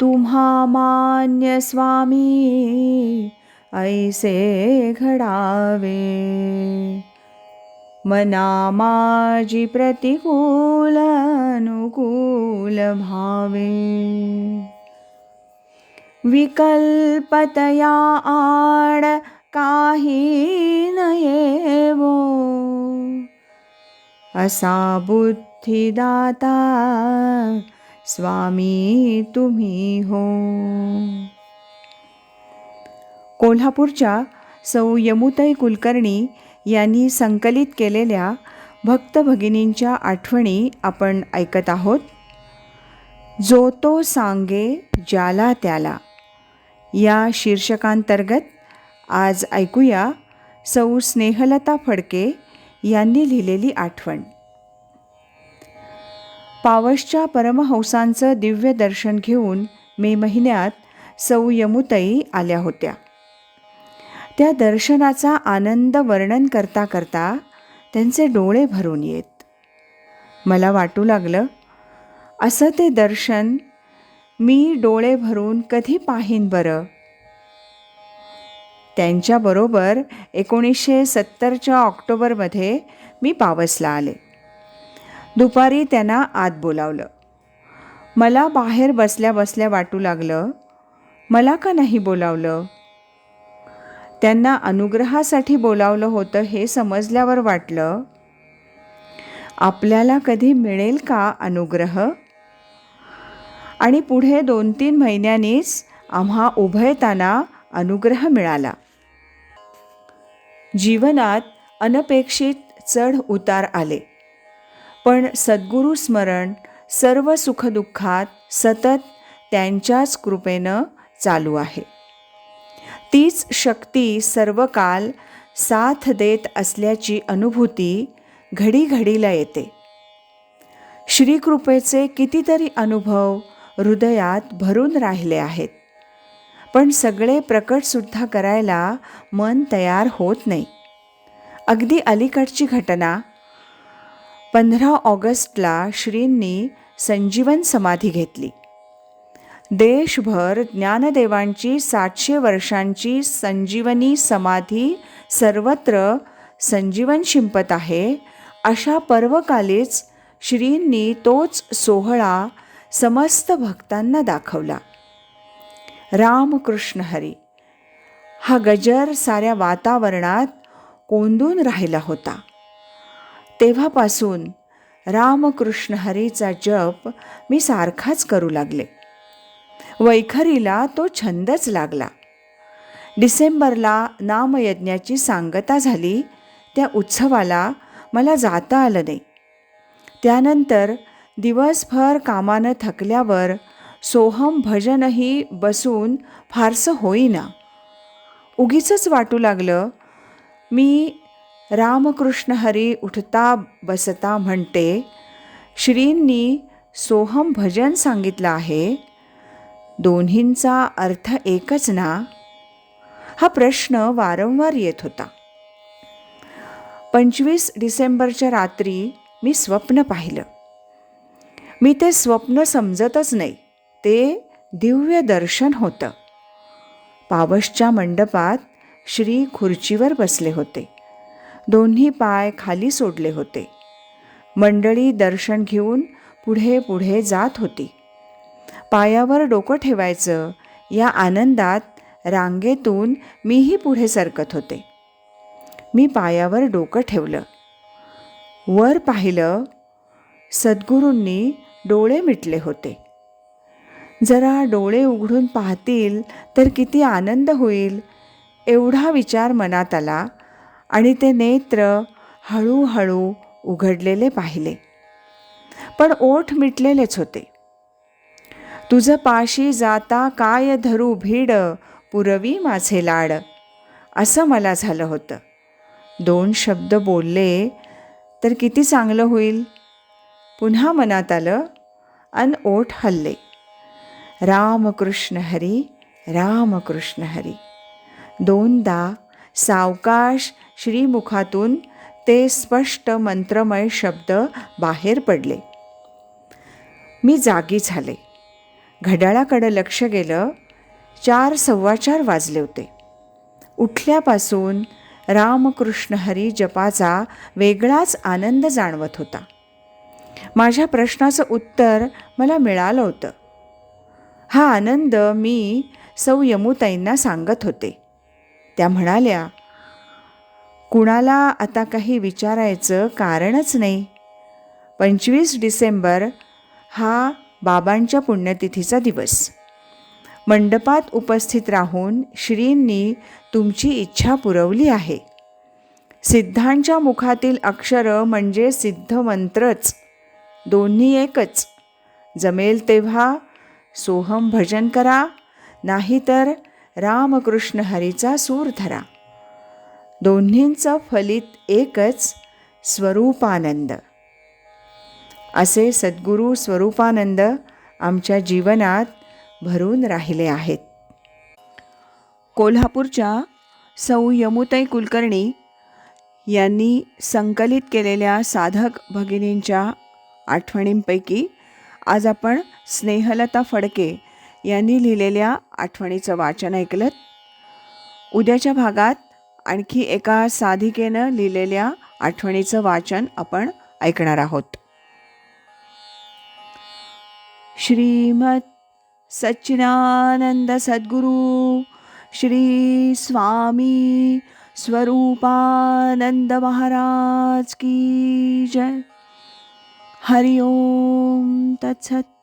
तुम्हा मान्य स्वामी ऐसे घडावे। मना माझी प्रतिकूल अनुकूल भावे। विकल्पतया आड काही नयेवो। असा बुद्धिदाता स्वामी तुम्ही हो. कोल्हापूरच्या सौ यमुताई कुलकर्णी यांनी संकलित केलेल्या भक्त भगिनींच्या आठवणी आपण ऐकत आहोत. जो तो सांगे ज्याला त्याला. या शीर्षकांतर्गत आज ऐकूया सौ स्नेहलता फडके यांनी लिहिलेली आठवण. पावसच्या परमहंसांचं दिव्य दर्शन घेऊन मे महिन्यात सौ यमुताई आल्या होत्या. त्या दर्शनाचा आनंद वर्णन करता करता त्यांचे डोळे भरून येत. मला वाटू लागलं असं ते दर्शन मी डोळे भरून कधी पाहीन बरं? त्यांच्याबरोबर एकोणीसशे सत्तरच्या ऑक्टोबरमध्ये मी पावसला आले. दुपारी त्यांना आत बोलावलं. मला बाहेर बसल्या बसल्या वाटू लागलं मला का नाही बोलावलं? त्यांना अनुग्रहासाठी बोलावलं होतं हे समजल्यावर वाटलं आपल्याला कधी मिळेल का अनुग्रह? आणि पुढे दोन तीन महिन्यांनीच आम्हा उभयताना अनुग्रह मिळाला. जीवनात अनपेक्षित चढ उतार आले. पण सद्गुरू स्मरण सर्व सुखदुःखात सतत त्यांच्याच कृपेनं चालू आहे. तीच शक्ती सर्व काल साथ देत असल्याची अनुभूती घडीघडीला येते. श्रीकृपेचे कितीतरी अनुभव हृदयात भरून राहिले आहेत पण सगळे प्रकटसुद्धा करायला मन तयार होत नाही. अगदी अलीकडची घटना पंधरा ऑगस्टला श्रींनी संजीवन समाधी घेतली. देशभर ज्ञानदेवांची सातशे वर्षांची संजीवनी समाधी सर्वत्र संजीवन शिंपत आहे अशा पर्वकालीच श्रींनी तोच सोहळा समस्त भक्तांना दाखवला. रामकृष्ण हरी हा गजर साऱ्या वातावरणात कोंदून राहिला होता. तेव्हापासून रामकृष्ण हरीचा जप मी सारखाच करू लागले. वैखरीला तो छंदच लागला. डिसेंबरला नामयज्ञाची सांगता झाली त्या उत्सवाला मला जाता आलं नाही. त्यानंतर दिवसभर कामानं थकल्यावर सोहम भजनही बसून फारसं होईना. उगीच वाटू लागलं मी रामकृष्ण हरी उठता बसता म्हणते श्रींनी सोहम भजन सांगितलं आहे. दोन्हींचा अर्थ एकच ना? हा प्रश्न वारंवार येत होता. पंचवीस डिसेंबरच्या रात्री मी स्वप्न पाहिलं. मी ते स्वप्न समजतच नाही ते दिव्य दर्शन होतं. पावसच्या मंडपात श्री खुर्चीवर बसले होते. दोन्ही पाय खाली सोडले होते. मंडळी दर्शन घेऊन पुढे पुढे जात होती. पायावर डोकं ठेवायचं या आनंदात रांगेतून मीही पुढे सरकत होते. मी पायावर डोकं ठेवलं. वर पाहिलं सद्गुरूंनी डोळे मिटले होते. जरा डोळे उघडून पाहतील तर किती आनंद होईल एवढा विचार मनात आला आणि ते नेत्र हळूहळू उघडलेले पाहिले. पण ओठ मिटलेलेच होते. तुझं पाशी जाता काय धरू भीड पुरवी माझे लाड. असं मला झालं होतं. दोन शब्द बोलले तर किती चांगलं होईल? पुन्हा मनात आलं अन ओठ हल्ले. रामकृष्ण हरी रामकृष्ण हरी. दोनदा सावकाश श्रीमुखातून ते स्पष्ट मंत्रमय शब्द बाहेर पडले. मी जागी झाले. घड्याळाकडं लक्ष गेलं. चार सव्वाचार वाजले होते. उठल्यापासून रामकृष्ण हरी जपाचा वेगळाच आनंद जाणवत होता. माझ्या प्रश्नाचं उत्तर मला मिळालं होतं. हा आनंद मी सौ यमुताईंना सांगत होते. त्या म्हणाल्या कुणाला आता काही विचारायचं कारणच नाही. पंचवीस डिसेंबर हा बाबांच्या पुण्यतिथीचा दिवस. मंडपात उपस्थित राहून श्रींनी तुमची इच्छा पुरवली आहे. सिद्धांच्या मुखातील अक्षरं म्हणजे सिद्ध मंत्रच दोन्ही एकच. जमेल तेव्हा सोहम भजन करा नाहीतर रामकृष्ण हरीचा सूर धरा. दोन्हींचं फलित एकच स्वरूपानंद. असे सद्गुरू स्वरूपानंद आमच्या जीवनात भरून राहिले आहेत. कोल्हापूरच्या सौ यमुताई कुलकर्णी यांनी संकलित केलेल्या साधक भगिनींच्या आठवणींपैकी आज आपण स्नेहलता फडके यांनी लिहिलेल्या आठवणीचं वाचन ऐकलं उद्याच्या भागात आणखी एका साधिकेनं लिहिलेल्या आठवणीचं वाचन आपण ऐकणार आहोत. श्रीमत सच्चिदानंद सद्गुरु श्री स्वामी स्वरूपानंद महाराज की जय. हरिओम तत्सत